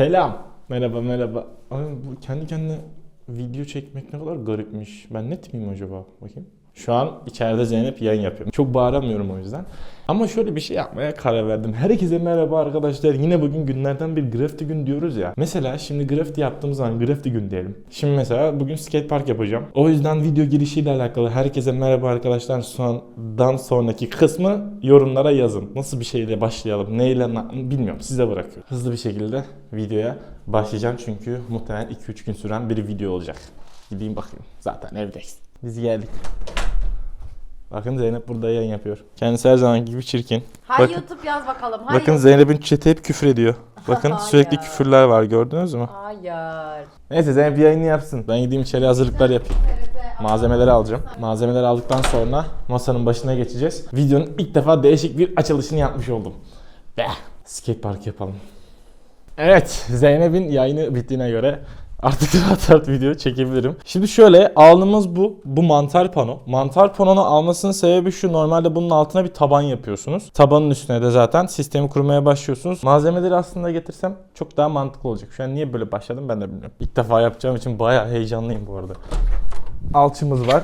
Selam. Merhaba merhaba. Ay, bu kendi kendine video çekmek ne kadar garipmiş. Ben net miyim acaba? Bakayım. Şu an içeride Zeynep yayın yapıyor. Çok bağıramıyorum o yüzden. Ama şöyle bir şey yapmaya karar verdim. Herkese merhaba arkadaşlar. Yine bugün günlerden bir grafiti gün diyoruz ya. Mesela şimdi grafiti yaptığımız zaman grafiti gün diyelim. Şimdi mesela bugün skate park yapacağım. O yüzden video girişiyle alakalı herkese merhaba arkadaşlar sondan sonraki kısmı yorumlara yazın. Nasıl bir şeyle başlayalım, neyle bilmiyorum size bırakıyorum. Hızlı bir şekilde videoya başlayacağım çünkü muhtemelen 2-3 gün süren bir video olacak. Gideyim bakayım. Zaten evdeyiz. Biz geldik. Bakın Zeynep burada yayın yapıyor. Kendisi her zaman gibi çirkin. Hay Bakın- YouTube yaz bakalım. Hay Bakın. Zeynep'in chat'i hep küfür ediyor. Bakın sürekli küfürler var gördünüz mü? Hayır. Neyse Zeynep yayını yapsın. Ben gideyim içeri hazırlıklar yapayım. Malzemeleri alacağım. Malzemeleri aldıktan sonra masanın başına geçeceğiz. Videonun ilk defa değişik bir açılışını yapmış oldum. Be, skate park yapalım. Evet, Zeynep'in yayını bittiğine göre artık rahat rahat video çekebilirim. Şimdi şöyle alnımız bu. Bu mantar pano. Mantar panonu almasının sebebi şu. Normalde bunun altına bir taban yapıyorsunuz. Tabanın üstüne de zaten sistemi kurmaya başlıyorsunuz. Malzemeleri aslında getirsem çok daha mantıklı olacak. Şu an niye böyle başladım ben de bilmiyorum. İlk defa yapacağım için bayağı heyecanlıyım bu arada. Alçımız var.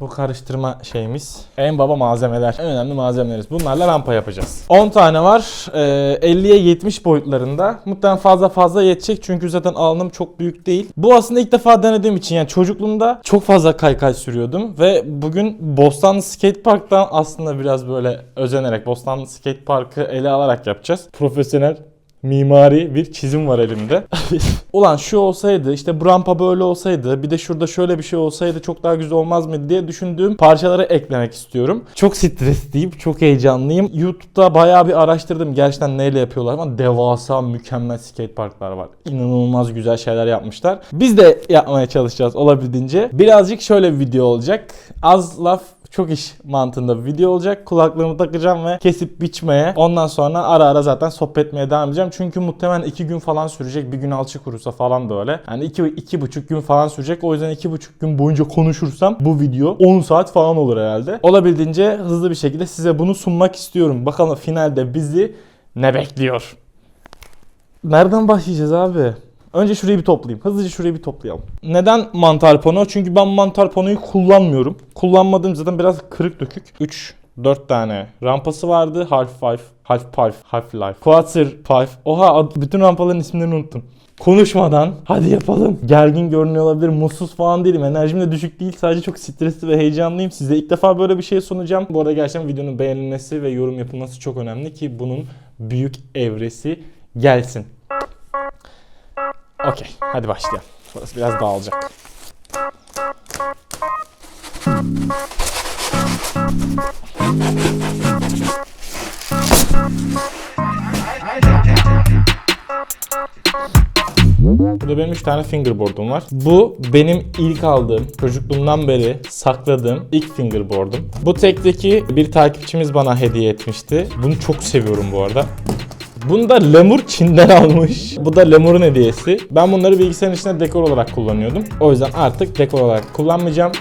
Bu karıştırma şeyimiz. En baba malzemeler. En önemli malzemeleriz. Bunlarla rampa yapacağız. 10 tane var. Ee, 50'ye 70 boyutlarında. Muhtemelen fazla fazla yetecek çünkü zaten alnım çok büyük değil. Bu aslında ilk defa denediğim için yani çocukluğumda çok fazla kaykay sürüyordum ve bugün Bostanlı Skate Park'tan aslında biraz böyle özenerek Bostanlı Skate Park'ı ele alarak yapacağız. Profesyonel mimari bir çizim var elimde. Ulan şu olsaydı işte bu rampa böyle olsaydı bir de şurada şöyle bir şey olsaydı çok daha güzel olmaz mıydı diye düşündüğüm parçaları eklemek istiyorum. Çok stresliyim, çok heyecanlıyım. YouTube'da bayağı bir araştırdım gerçekten neyle yapıyorlar ama devasa mükemmel skate parklar var. İnanılmaz güzel şeyler yapmışlar. Biz de yapmaya çalışacağız olabildiğince. Birazcık şöyle bir video olacak. Az laf çok iş mantığında bir video olacak. Kulaklığımı takacağım ve kesip biçmeye. Ondan sonra ara ara zaten sohbet etmeye devam edeceğim. Çünkü muhtemelen 2 gün falan sürecek. Bir gün alçı kurusa falan böyle. Yani 2 iki, buçuk gün falan sürecek. O yüzden iki buçuk gün boyunca konuşursam bu video 10 saat falan olur herhalde. Olabildiğince hızlı bir şekilde size bunu sunmak istiyorum. Bakalım finalde bizi ne bekliyor? Nereden başlayacağız abi? Önce şurayı bir toplayayım. Hızlıca şurayı bir toplayalım. Neden mantar pano? Çünkü ben mantar panoyu kullanmıyorum. Kullanmadığım zaten biraz kırık dökük. 3 4 tane rampası vardı. Half Life, Half Life, Half Life, Quarter Life. Oha bütün rampaların isimlerini unuttum. Konuşmadan hadi yapalım. Gergin görünüyor olabilir. Mutsuz falan değilim. Enerjim de düşük değil. Sadece çok stresli ve heyecanlıyım. Size ilk defa böyle bir şey sunacağım. Bu arada gerçekten videonun beğenilmesi ve yorum yapılması çok önemli ki bunun büyük evresi gelsin. Okey, hadi başlayalım. Burası biraz dağılacak. Burada benim 3 tane fingerboard'um var. Bu benim ilk aldığım, çocukluğumdan beri sakladığım ilk fingerboard'um. Bu tekteki bir takipçimiz bana hediye etmişti. Bunu çok seviyorum bu arada. Bunu da Lemur Çin'den almış. Bu da Lemur'un hediyesi. Ben bunları bilgisayarın içinde dekor olarak kullanıyordum. O yüzden artık dekor olarak kullanmayacağım.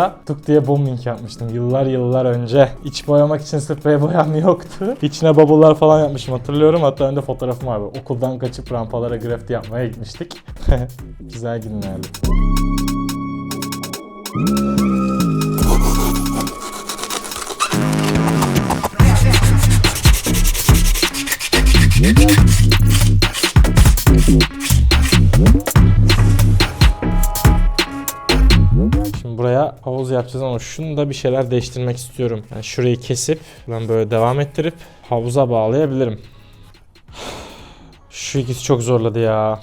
Kısmında tuk diye bombing yapmıştım yıllar yıllar önce. İç boyamak için sprey boyam yoktu. İçine bubble'lar falan yapmışım hatırlıyorum. Hatta önde fotoğrafım var. böyle. Okuldan kaçıp rampalara grafiti yapmaya gitmiştik. Güzel günlerdi. Şimdi havuz yapacağız ama şunu da bir şeyler değiştirmek istiyorum. Yani şurayı kesip ben böyle devam ettirip havuza bağlayabilirim. Şu ikisi çok zorladı ya.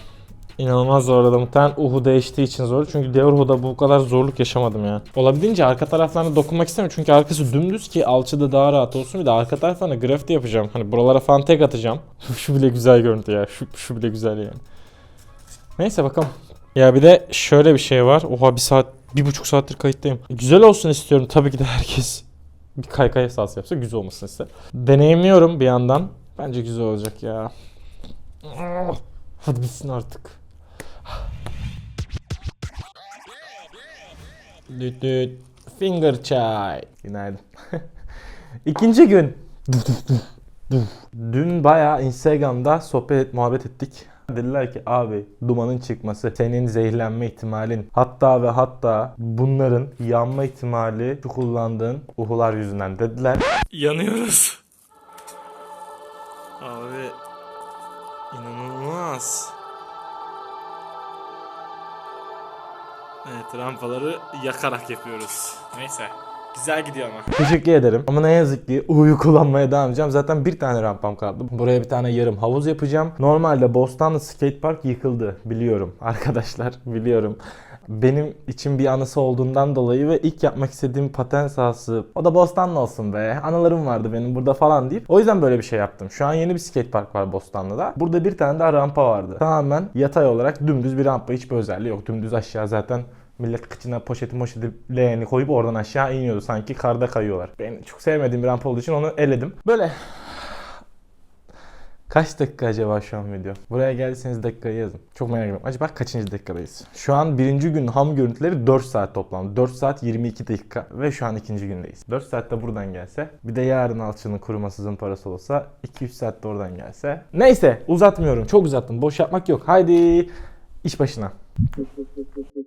İnanılmaz zorladı. Muhtemelen uhu değiştiği için zor. Çünkü diğer uhuda bu kadar zorluk yaşamadım ya. Olabildiğince arka taraflarına dokunmak istemiyorum. Çünkü arkası dümdüz ki alçıda daha rahat olsun. Bir de arka taraflarına grafiti yapacağım. Hani buralara fan tek atacağım. şu bile güzel görüntü ya. Şu, şu bile güzel yani. Neyse bakalım. Ya bir de şöyle bir şey var. Oha bir saat, bir buçuk saattir kayıttayım. Güzel olsun istiyorum. Tabii ki de herkes bir kaykay sahası yapsa güzel olmasını ister. Deneyimliyorum bir yandan. Bence güzel olacak ya. Hadi bitsin artık. Düt düt. Finger çay. Günaydın. İkinci gün. Dün bayağı Instagram'da sohbet muhabbet ettik. Dediler ki abi dumanın çıkması, senin zehirlenme ihtimalin, hatta ve hatta bunların yanma ihtimali şu kullandığın uhular yüzünden dediler. Yanıyoruz. Abi inanılmaz. Evet rampaları yakarak yapıyoruz. Neyse. Güzel gidiyor ama. Teşekkür ederim. Ama ne yazık ki U'yu kullanmaya devam edeceğim. Zaten bir tane rampam kaldı. Buraya bir tane yarım havuz yapacağım. Normalde Bostanlı Skate Park yıkıldı. Biliyorum arkadaşlar. Biliyorum. Benim için bir anısı olduğundan dolayı ve ilk yapmak istediğim paten sahası o da Bostanlı olsun be. Anılarım vardı benim burada falan deyip. O yüzden böyle bir şey yaptım. Şu an yeni bir skate park var Bostanlı'da. Burada bir tane daha rampa vardı. Tamamen yatay olarak dümdüz bir rampa. Hiçbir özelliği yok. Dümdüz aşağı zaten Millet kıçına poşeti moşeti leğeni koyup oradan aşağı iniyordu. Sanki karda kayıyorlar. Ben çok sevmediğim bir rampa olduğu için onu eledim. Böyle Kaç dakika acaba şu an video? Buraya geldiyseniz dakikayı yazın. Çok merak ediyorum. Acaba kaçıncı dakikadayız? Şu an birinci gün ham görüntüleri 4 saat toplam. 4 saat 22 dakika ve şu an ikinci gündeyiz. 4 saatte buradan gelse bir de yarın alçının kuruması zımparası olsa 2-3 saatte oradan gelse. Neyse uzatmıyorum. Çok uzattım. Boş yapmak yok. Haydi iş başına.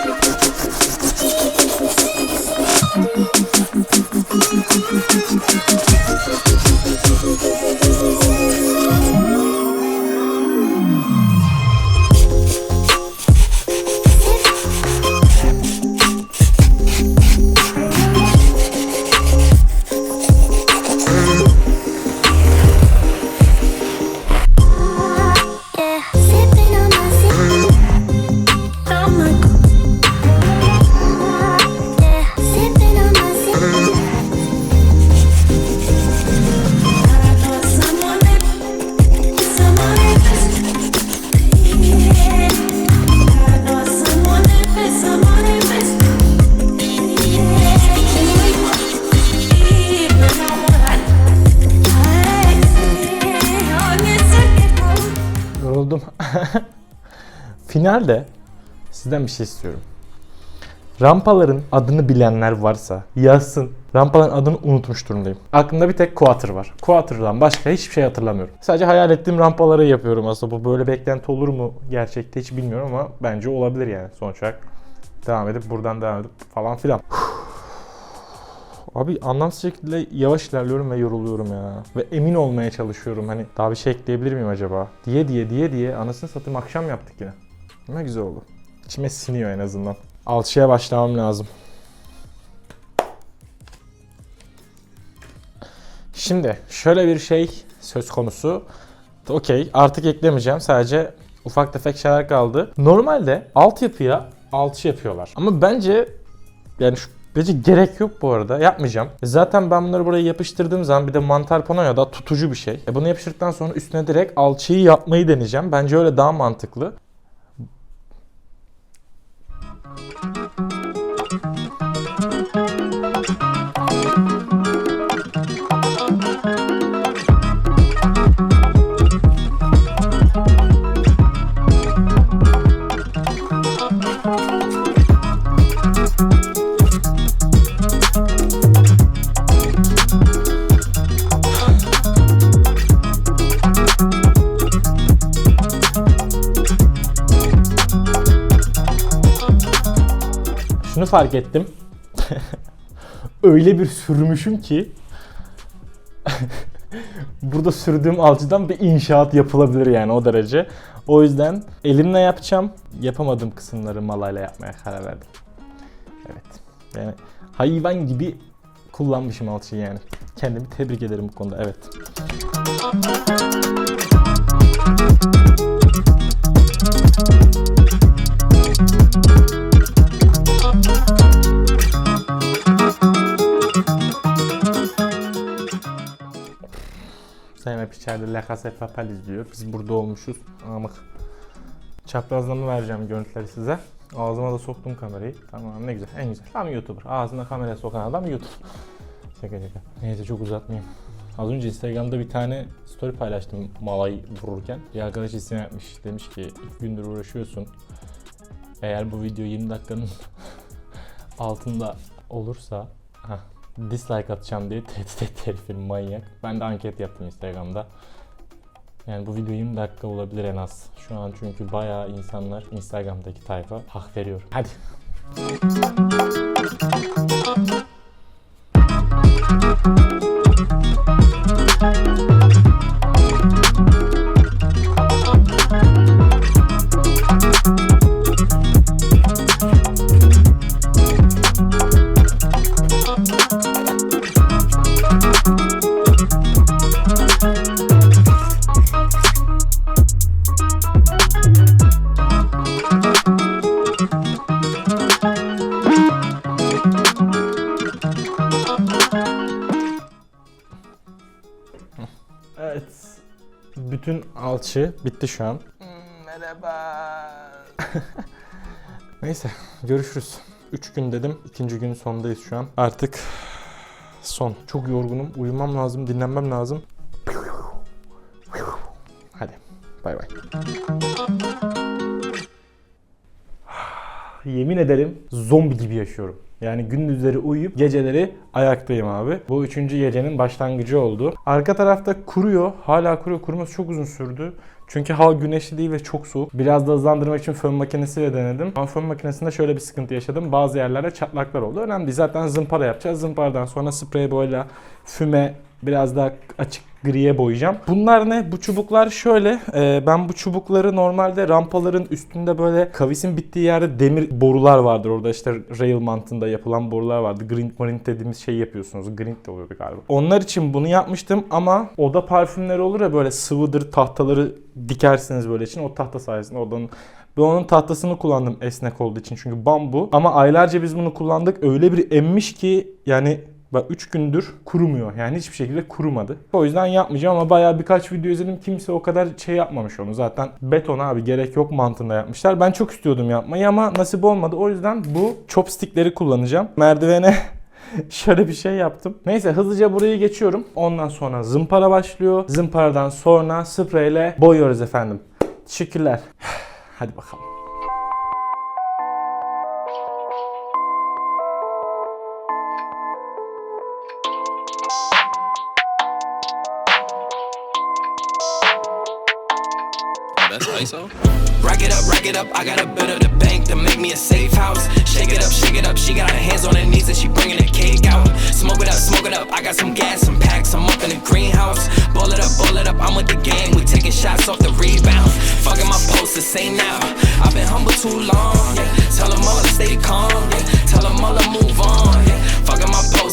Finalde sizden bir şey istiyorum. Rampaların adını bilenler varsa yazsın. Rampaların adını unutmuş durumdayım. Aklımda bir tek Quater var. Quater'dan başka hiçbir şey hatırlamıyorum. Sadece hayal ettiğim rampaları yapıyorum aslında. Bu böyle beklenti olur mu gerçekte hiç bilmiyorum ama bence olabilir yani sonuç olarak. Devam edip buradan devam edip falan filan. Abi anlamsız şekilde yavaş ilerliyorum ve yoruluyorum ya. Ve emin olmaya çalışıyorum hani daha bir şey ekleyebilir miyim acaba? Diye diye diye diye anasını satayım akşam yaptık yine. Ne güzel oldu. İçime siniyor en azından. Alçıya başlamam lazım. Şimdi şöyle bir şey söz konusu. Okey artık eklemeyeceğim sadece Ufak tefek şeyler kaldı. Normalde altyapıya alçı yapıyorlar. Ama bence yani şu Bence gerek yok bu arada. Yapmayacağım. Zaten ben bunları buraya yapıştırdığım zaman bir de mantar panoya da tutucu bir şey. E bunu yapıştırdıktan sonra üstüne direkt alçıyı yapmayı deneyeceğim. Bence öyle daha mantıklı. Fark ettim. Öyle bir sürmüşüm ki burada sürdüğüm alçıdan bir inşaat yapılabilir yani o derece. O yüzden elimle yapacağım. Yapamadığım kısımları malayla yapmaya karar verdim. Evet. Yani hayvan gibi kullanmışım alçıyı yani. Kendimi tebrik ederim bu konuda. Evet. Zeynep hep içeride La Casa izliyor. Biz burada olmuşuz. Amık. Çaprazlama vereceğim görüntüleri size. Ağzıma da soktum kamerayı. Tamam ne güzel en güzel. Tam YouTuber. Ağzına kamera sokan adam YouTube. Şaka şaka. Neyse çok uzatmayayım. Az önce Instagram'da bir tane story paylaştım malay vururken. Bir arkadaş isim yapmış. Demiş ki ilk gündür uğraşıyorsun. Eğer bu video 20 dakikanın altında olursa heh, dislike atacağım diye tehdit etti herifin manyak. Ben de anket yaptım Instagram'da. Yani bu video 20 dakika olabilir en az. Şu an çünkü bayağı insanlar Instagram'daki tayfa hak veriyor. Hadi. Bütün alçı bitti şu an. Merhaba. Neyse görüşürüz. 3 gün dedim. ikinci gün sondayız şu an. Artık son. Çok yorgunum. Uyumam lazım. Dinlenmem lazım. Hadi. Bay bay. Yemin ederim zombi gibi yaşıyorum. Yani gündüzleri uyuyup geceleri ayaktayım abi. Bu üçüncü gecenin başlangıcı oldu. Arka tarafta kuruyor. Hala kuruyor. Kuruması çok uzun sürdü. Çünkü hava güneşli değil ve çok soğuk. Biraz da hızlandırmak için fön makinesiyle denedim. Ama fön makinesinde şöyle bir sıkıntı yaşadım. Bazı yerlerde çatlaklar oldu. Önemli değil. Zaten zımpara yapacağız. Zımparadan sonra sprey boyayla füme biraz daha açık griye boyayacağım. Bunlar ne? Bu çubuklar şöyle. e, ben bu çubukları normalde rampaların üstünde böyle kavisin bittiği yerde demir borular vardır. Orada işte rail mantığında yapılan borular vardı. Grind marint dediğimiz şey yapıyorsunuz. Grind de oluyordu galiba. Onlar için bunu yapmıştım ama oda parfümleri olur ya böyle sıvıdır tahtaları dikersiniz böyle için. O tahta sayesinde odanın ben onun tahtasını kullandım esnek olduğu için çünkü bambu. Ama aylarca biz bunu kullandık. Öyle bir emmiş ki yani Bak 3 gündür kurumuyor. Yani hiçbir şekilde kurumadı. O yüzden yapmayacağım ama bayağı birkaç video izledim. Kimse o kadar şey yapmamış onu. Zaten beton abi gerek yok mantığında yapmışlar. Ben çok istiyordum yapmayı ama nasip olmadı. O yüzden bu chopstickleri kullanacağım. Merdivene şöyle bir şey yaptım. Neyse hızlıca burayı geçiyorum. Ondan sonra zımpara başlıyor. Zımparadan sonra spreyle boyuyoruz efendim. Teşekkürler. Hadi bakalım. That's ISO? Rack it up, rack it up. I got a bit of the bank to make me a safe house. Shake it up, shake it up. She got her hands on her knees and she bringing the cake out. Smoke it up, smoke it up. I got some gas, some packs. I'm up in the greenhouse. Ball it up, ball it up. I'm with the gang. We taking shots off the rebound. Fucking my post, posters, say now. I've been humble too long. Yeah. Tell them all to stay calm.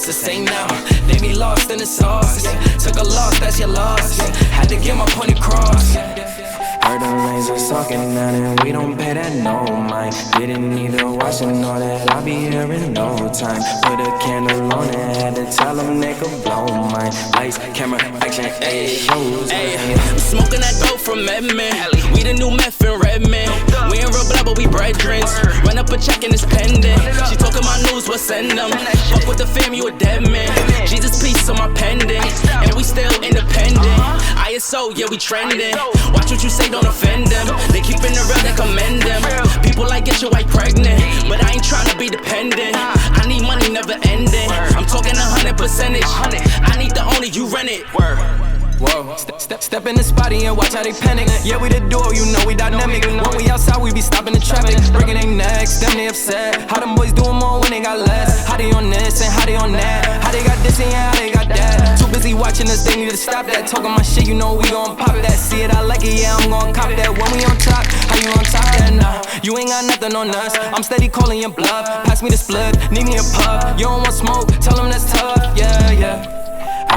Posters, say now. They be lost in the sauce. Yeah. Took a loss, that's your loss. Yeah. Had to get my point across. Heard them lasers talking now and we don't pay that no mind. Didn't need to watch and know that I'll be here in no time. Put a candle on it, had to tell them they could blow mine. Lights, camera, action, ayy, shows. Ayy, smoking that dope from Medman. We the new meth in Redman. We ain't real blood, but we brethren. Run up a check and it's pending. She talking my news, we'll send them. Fuck with the fam, you a dead man. Jesus, peace on my pendant. And we still independent. ISO, yeah, we trending. Watch what you say, don't offend them. They keeping it real, they commend them. People like get your wife pregnant. But I ain't trying to be dependent. I need money, never ending. I'm talking a hundred percentage. I need the owner, you rent it. Whoa, step, step, step in the spot and watch how they panic. Yeah, we the duo, you know we dynamic. When we outside, we be stopping the traffic. Breaking their necks, them they upset. How them boys doing more when they got less? How they on this and how they on that? How they got this and how they got that? Too busy watching us, they need to stop that. Talking my shit, you know we gon' pop that. See it, I like it, yeah, I'm gon' cop that. When we on top, how you on top? Yeah, nah, you ain't got nothing on us. I'm steady calling your bluff. Pass me the split, need me a puff. You don't want smoke, tell them that's tough. Yeah, yeah.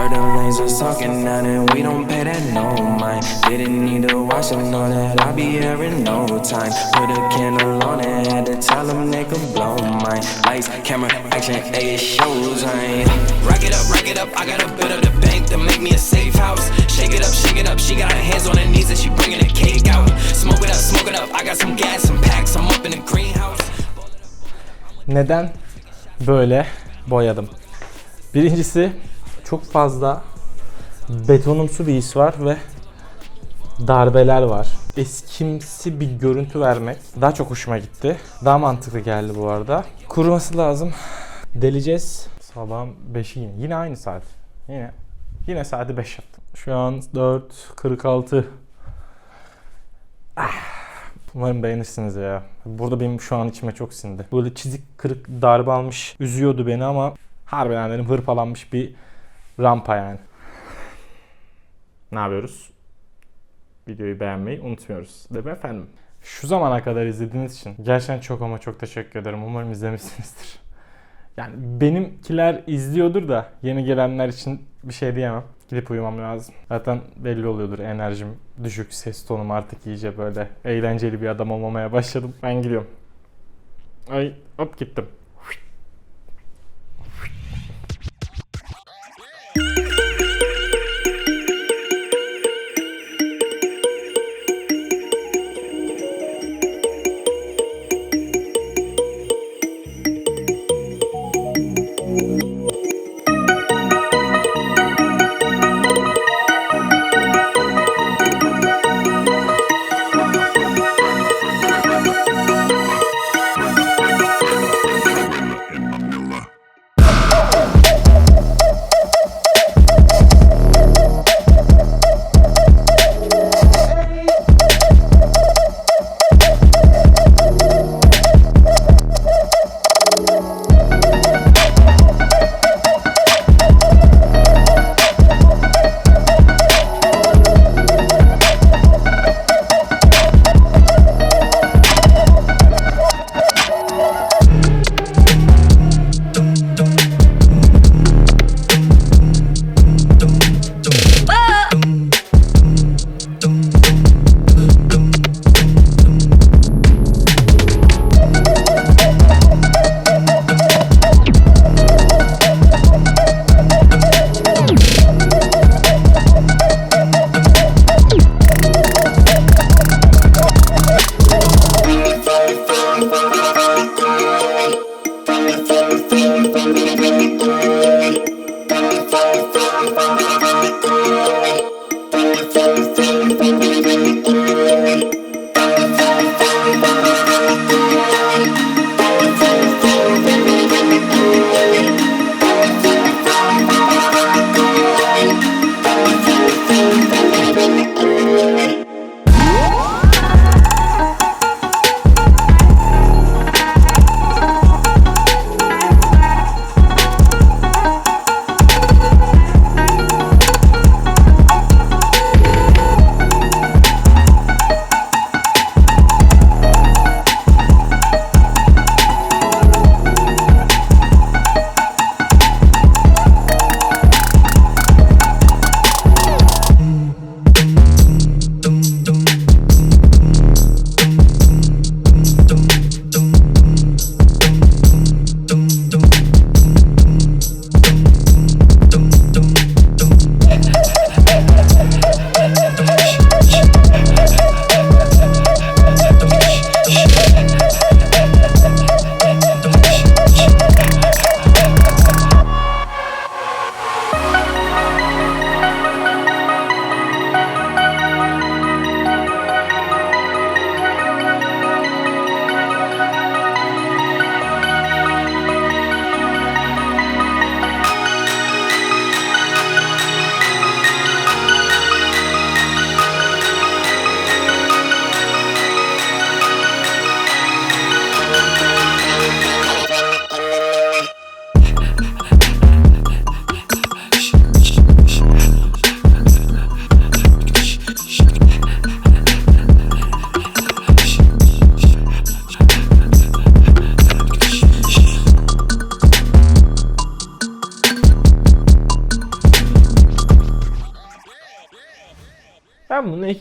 Heard them lasers talking now and we don't pay that no mind. Didn't need to watch them know that I'll be here in no time. Put a candle on it, had to tell them they could blow mine. Lights, camera, action, ayy, shows, I ain't. Rack it up, rack it up, I gotta build up the bank to make me a safe house. Shake it up, shake it up, she got her hands on her knees and she bringing the cake out. Smoke it up, smoke it up, I got some gas, some packs, I'm up in the greenhouse. Neden böyle boyadım? Birincisi çok fazla betonumsu bir his var ve darbeler var. Eskimsi bir görüntü vermek daha çok hoşuma gitti. Daha mantıklı geldi bu arada. Kuruması lazım. Deleceğiz. Sabahın 5'i yine. Yine aynı saat. Yine. Yine saati 5 yaptım. Şu an 4.46. Ah. Umarım beğenirsiniz ya. Burada benim şu an içime çok sindi. Böyle çizik kırık darbe almış üzüyordu beni ama harbiden dedim hırpalanmış bir rampa yani. Ne yapıyoruz? Videoyu beğenmeyi unutmuyoruz. Değil mi efendim? Şu zamana kadar izlediğiniz için gerçekten çok ama çok teşekkür ederim. Umarım izlemişsinizdir. Yani benimkiler izliyordur da yeni gelenler için bir şey diyemem. Gidip uyumam lazım. Zaten belli oluyordur enerjim düşük, ses tonum artık iyice böyle eğlenceli bir adam olmamaya başladım. Ben gidiyorum. Ay hop gittim.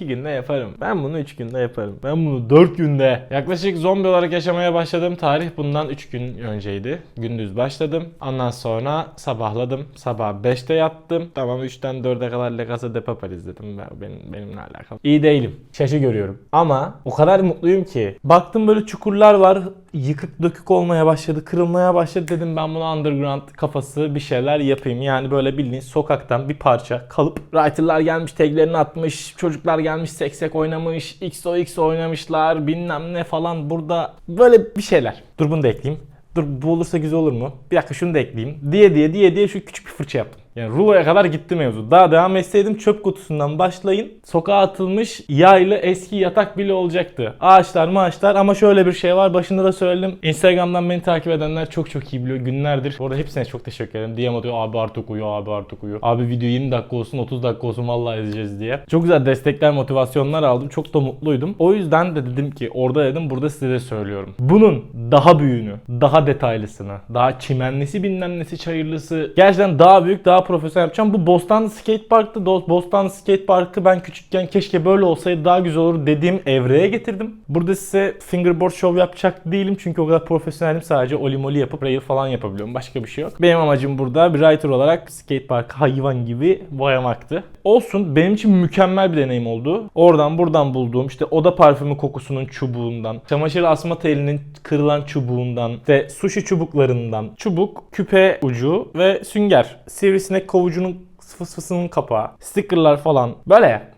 Ben bunu iki günde yaparım. Ben bunu üç günde yaparım. Ben bunu dört günde. Yaklaşık zombi olarak yaşamaya başladığım tarih bundan üç gün önceydi. Gündüz başladım. Ondan sonra sabahladım. Sabah 5'te yattım. Tamam 3'ten 4'e kadar La Casa de Papel izledim. Ben- Benim, benimle alakalı. İyi değilim. Şaşı görüyorum. Ama o kadar mutluyum ki. Baktım böyle çukurlar var. Yıkık dökük olmaya başladı. Kırılmaya başladı. Dedim ben bunu underground kafası bir şeyler yapayım. Yani böyle bildiğin sokaktan bir parça kalıp writerlar gelmiş taglerini atmış. Çocuklar gelmiş seksek oynamış. XOX oynamışlar. Bilmem ne falan. Burada böyle bir şeyler. Dur bunu da ekleyeyim. Dur bu olursa güzel olur mu? Bir dakika şunu da ekleyeyim. Diye diye diye diye şu küçük bir fırça yaptım. Yani ruloya kadar gitti mevzu. Daha devam etseydim çöp kutusundan başlayın. Sokağa atılmış yaylı eski yatak bile olacaktı. Ağaçlar maaşlar ama şöyle bir şey var. Başında da söyledim. Instagram'dan beni takip edenler çok çok iyi biliyor. Günlerdir. Bu arada hepsine çok teşekkür ederim. DM atıyor abi artık uyu abi artık uyu. Abi video 20 dakika olsun 30 dakika olsun vallahi izleyeceğiz diye. Çok güzel destekler motivasyonlar aldım. Çok da mutluydum. O yüzden de dedim ki orada dedim burada size de söylüyorum. Bunun daha büyüğünü, daha detaylısını, daha çimenlisi bilmem nesi çayırlısı gerçekten daha büyük daha profesyonel yapacağım. Bu Bostanlı Skate Park'tı. Bostanlı Skate Park'ı ben küçükken keşke böyle olsaydı daha güzel olur dediğim evreye getirdim. Burada size fingerboard show yapacak değilim çünkü o kadar profesyonelim. Sadece oli moli yapıp rail falan yapabiliyorum. Başka bir şey yok. Benim amacım burada bir writer olarak skate park hayvan gibi boyamaktı. Olsun benim için mükemmel bir deneyim oldu. Oradan buradan bulduğum işte oda parfümü kokusunun çubuğundan, çamaşır asma telinin kırılan çubuğundan, işte sushi çubuklarından, çubuk, küpe ucu ve sünger. Sivrisinek kovucunun fıs fısının kapağı, stickerlar falan. Böyle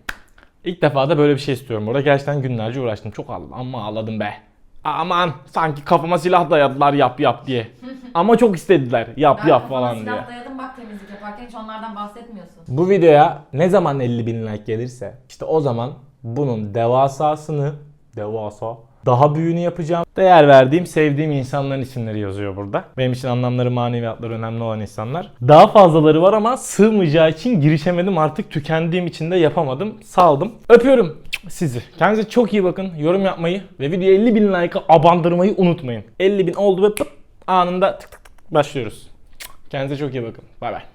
İlk defa da böyle bir şey istiyorum burada. Gerçekten günlerce uğraştım. Çok ağladım ama ağladım be. Aman sanki kafama silah dayadılar yap yap diye. ama çok istediler yap Ben yap falan diye. silah dayadım bak temizlik yaparken hiç onlardan bahsetmiyorsun. Bu videoya ne zaman 50 bin like gelirse işte o zaman bunun devasasını devasa daha büyüğünü yapacağım. Değer verdiğim, sevdiğim insanların isimleri yazıyor burada. Benim için anlamları, maneviyatları önemli olan insanlar. Daha fazlaları var ama sığmayacağı için girişemedim. Artık tükendiğim için de yapamadım. Saldım. Öpüyorum sizi. Kendinize çok iyi bakın. Yorum yapmayı ve videoya 50 bin like'a abandırmayı unutmayın. 50 bin oldu ve pıt anında tık tık tık başlıyoruz. Kendinize çok iyi bakın. Bay bay.